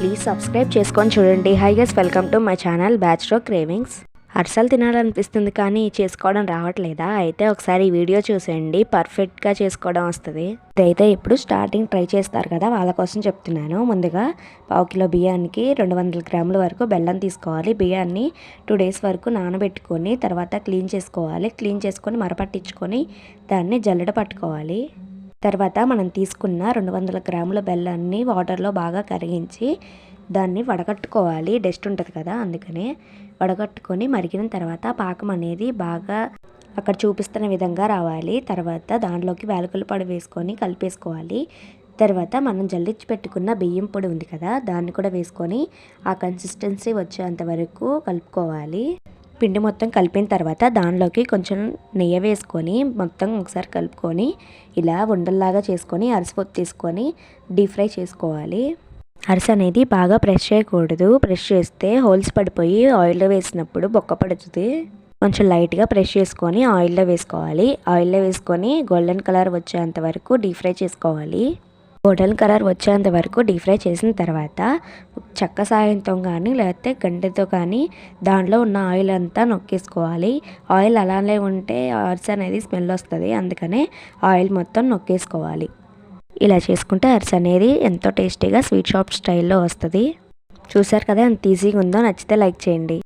Please subscribe చేసుకొని చూడండి. Hi guys welcome to my channel బ్యాచ్లో క్రేవింగ్స్ అరిసెలు తినాలనిపిస్తుంది కానీ చేసుకోవడం రావట్లేదా? అయితే ఒకసారి ఈ వీడియో చూసేయండి. పర్ఫెక్ట్గా చేసుకోవడం వస్తుంది. ఇదైతే ఇప్పుడు స్టార్టింగ్ ట్రై చేస్తారు కదా వాళ్ళ కోసం చెప్తున్నాను. ముందుగా పావు కిలో బియ్యానికి రెండు వందల గ్రాముల వరకు బెల్లం తీసుకోవాలి. బియ్యాన్ని టూ డేస్ వరకు నానబెట్టుకొని తర్వాత క్లీన్ చేసుకోవాలి. క్లీన్ చేసుకొని మరపట్టించుకొని దాన్ని జల్లెడ పట్టుకోవాలి. తర్వాత మనం తీసుకున్న రెండు వందల గ్రాముల బెల్లాన్ని వాటర్లో బాగా కరిగించి దాన్ని వడగట్టుకోవాలి. డస్ట్ ఉంటుంది కదా అందుకనే వడగట్టుకొని మరిగిన తర్వాత పాకం అనేది బాగా అక్కడ చూపిస్తున్న విధంగా రావాలి. తర్వాత దాంట్లోకి వేలకుల పొడి వేసుకొని కలిపేసుకోవాలి. తర్వాత మనం జల్లించి పెట్టుకున్న బియ్యం పొడి ఉంది కదా దాన్ని కూడా వేసుకొని ఆ కన్సిస్టెన్సీ వచ్చేంత వరకు కలుపుకోవాలి. పిండి మొత్తం కలిపిన తర్వాత దానిలోకి కొంచెం నెయ్యి వేసుకొని మొత్తం ఒకసారి కలుపుకొని ఇలా ఉండల్లాగా చేసుకొని అరిసిపోతు తీసుకొని డీప్ ఫ్రై చేసుకోవాలి. అరిసె అనేది బాగా ప్రెష్ చేయకూడదు ప్రెష్ చేస్తే హోల్స్ పడిపోయి ఆయిల్లో వేసినప్పుడు బొక్క పడుతుంది. కొంచెం లైట్గా ప్రెష్ చేసుకొని ఆయిల్లో వేసుకోవాలి. ఆయిల్లో వేసుకొని గోల్డెన్ కలర్ వచ్చేంత వరకు డీప్ ఫ్రై చేసుకోవాలి. గోల్డెన్ కలర్ వచ్చేంత వరకు డీప్ ఫ్రై చేసిన తర్వాత చెక్క సాయంతో కానీ లేకపోతే గంటెతో కానీ దాంట్లో ఉన్న ఆయిల్ అంతా నొక్కేసుకోవాలి. ఆయిల్ అలానే ఉంటే అరిసె అనేది స్మెల్ వస్తుంది అందుకనే ఆయిల్ మొత్తం నొక్కేసుకోవాలి. ఇలా చేసుకుంటే అరిసె అనేది ఎంతో టేస్టీగా స్వీట్ షాప్ స్టైల్లో వస్తుంది. చూసారు కదా ఎంత ఈజీగా ఉందో నచ్చితే లైక్ చేయండి.